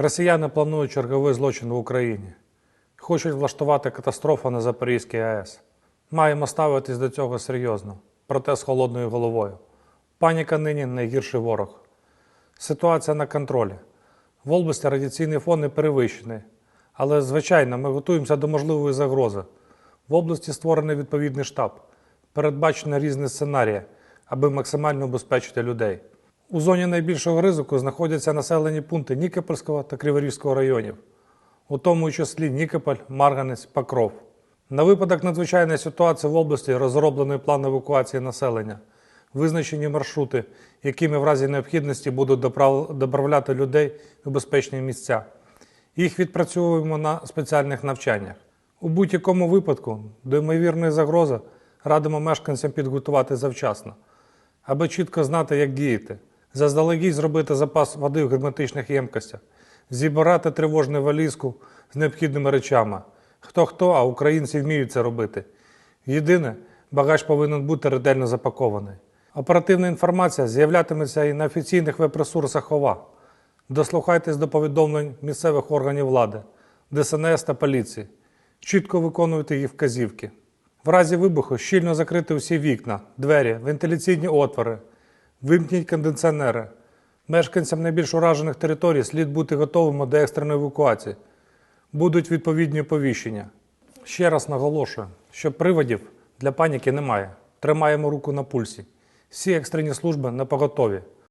Росіяни планують черговий злочин в Україні. Хочуть влаштувати катастрофу на Запорізькій АЕС. Маємо ставитись до цього серйозно, проте з холодною головою. Паніка нині найгірший ворог. Ситуація на контролі. В області радіаційний фон не перевищений. Але, звичайно, ми готуємося до можливої загрози. В області створений відповідний штаб. Передбачено різні сценарії, аби максимально убезпечити людей. У зоні найбільшого ризику знаходяться населені пункти Нікопольського та Криворізького районів, у тому числі Нікополь, Марганець, Покров. На випадок надзвичайної ситуації в області розроблений план евакуації населення, визначені маршрути, якими в разі необхідності будуть доправ- доправляти людей у безпечні місця. Їх відпрацьовуємо на спеціальних навчаннях. У будь-якому випадку до ймовірної загрози радимо мешканцям підготувати завчасно, аби чітко знати, як діяти. Заздалегідь зробити запас води в герметичних ємкостях, зібрати тривожну валізку з необхідними речами. Хто хто, а українці вміють це робити. Єдине, багаж повинен бути ретельно запакований. Оперативна інформація з'являтиметься і на офіційних веб-ресурсах ОВА. Дослухайтесь до повідомлень місцевих органів влади, ДСНС та поліції. Чітко виконуйте їх вказівки. В разі вибуху щільно закрити усі вікна, двері, вентиляційні отвори. Вимкніть кондиціонери. Мешканцям найбільш уражених територій слід бути готовими до екстреної евакуації. Будуть відповідні оповіщення. Ще раз наголошую, що приводів для паніки немає. Тримаємо руку на пульсі. Всі екстрені служби на поготові.